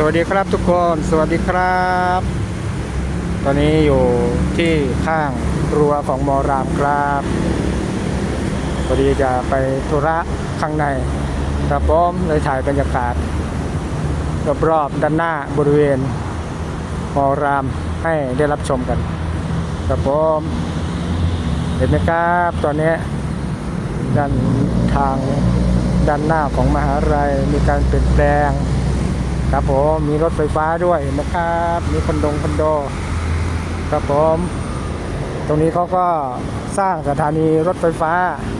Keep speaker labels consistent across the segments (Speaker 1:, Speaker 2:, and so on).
Speaker 1: สวัสดีครับทุกคน สวัสดีครับ ตอนนี้อยู่ที่ข้างรั้วของมอรามครับพอดีจะไปธุระข้างในครับผมเลยถ่ายบรรยากาศรอบๆด้านหน้าบริเวณมอรามให้ได้รับชมกันครับผมเห็นไหมครับ ตอนนี้ด้านทางด้านหน้าของมหาลัยมีการเปลี่ยนแปลง ครับผมมีรถไฟฟ้าด้วยนะครับ มีคอนโดงคอนโด ครับผม ตรงนี้เขาก็สร้างสถานีรถไฟฟ้า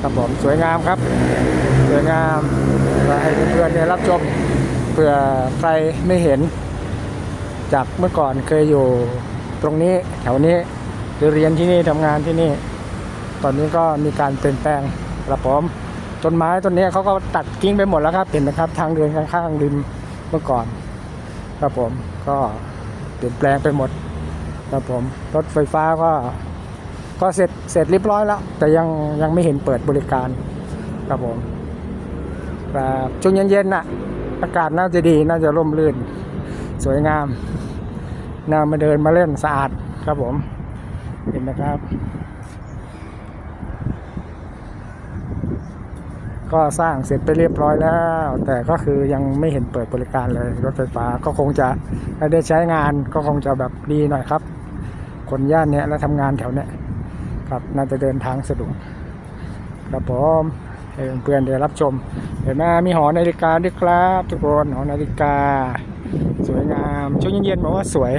Speaker 1: ครับผมสวยงามครับ สวยงามก็ให้เพื่อนๆได้รับชมเผื่อใครไม่เห็น จากเมื่อก่อนเคยอยู่ตรงนี้แถวนี้หรือเรียนที่นี่ทำงานที่นี่ ตอนนี้ก็มีการเปลี่ยนแปลงครับผมต้นไม้ต้นนี้เขาก็ตัดกิ้งไปหมดแล้วครับเห็นไหมครับ ทางเดินข้างๆริม เมื่อก่อนครับผมก็เปลี่ยนแปลงไปหมดครับผมรถไฟฟ้าก็ก็เสร็จเสร็จเรียบร้อยแล้ว แต่ยังยังไม่เห็นเปิดบริการครับผมครับช่วงเย็นๆน่ะ อากาศน่าจะดีน่าจะร่มรื่น สวยงามน่ามาเดินมาเล่นสะอาดครับผมเห็นไหมครับ ก็สร้างเสร็จไปเรียบร้อยแล้ว แต่ก็คือยังไม่เห็นเปิดบริการเลยรถไฟฟ้าก็คงจะไม่ได้ใช้งานก็คงจะแบบดีหน่อยครับ คนย่านเนี้ยแล้วทำงานแถวเนี้ยครับน่าจะเดินทางสะดวกครับผมให้เพื่อนๆได้รับชม เห็นไหมมีหอนาฬิกาด้วยครับทุกคนหอนาฬิกา สวยงามช่วงเย็นๆบอกว่าสวย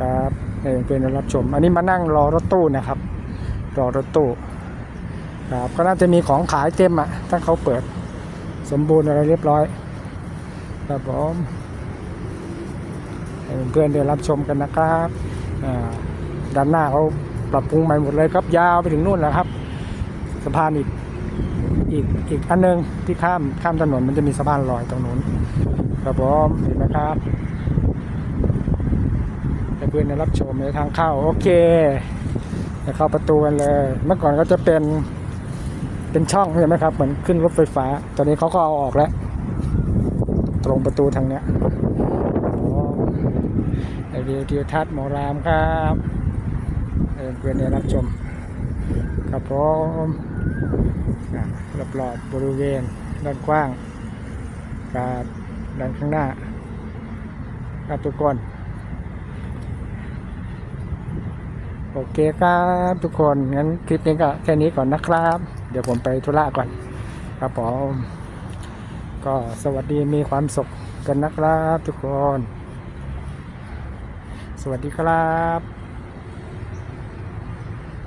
Speaker 1: ครับให้เพื่อนๆได้รับชม อันนี้มานั่งรอรถตู้นะครับ รอรถตู้ ครับก็น่าจะมีของขายเต็มอะ ถ้าเขาเปิดสมบูรณ์อะไรเรียบร้อยครับผมเพื่อนๆได้รับชมกันนะครับด้านหน้าเขาปรับปรุงใหม่หมดเลยครับยาวไปถึงนู่นแหละครับสะพานอีกอีกอีกอันหนึงที่ข้ามข้ามถนนมันจะมีสะพานลอยตรงนู้นครับผมเห็นไหมครับเพื่อนได้รับชมในทางเข้าโอเคจะเข้าประตูกันเลย เมื่อก่อนก็จะเป็น เป็นช่องใช่ไหมครับ เหมือนขึ้นรถไฟฟ้า ตอนนี้เขาก็เอาออกแล้ว ตรงประตูทางเนี้ยอ๋อไอเดียทิวทัศน์หมอรามครับเออเพื่อนได้รับชม ครับผมอะรอบๆบริเวณด้านกว้างกับด้านข้างหน้าครับทุกคนโอเคครับทุกคน งั้นคลิปนี้ก็แค่นี้ก่อนนะครับ ดี๋ยวผมไปธุระก่อน ครับผมก็สวัสดีมีความสุขกันนะครับทุกคน สวัสดีครับ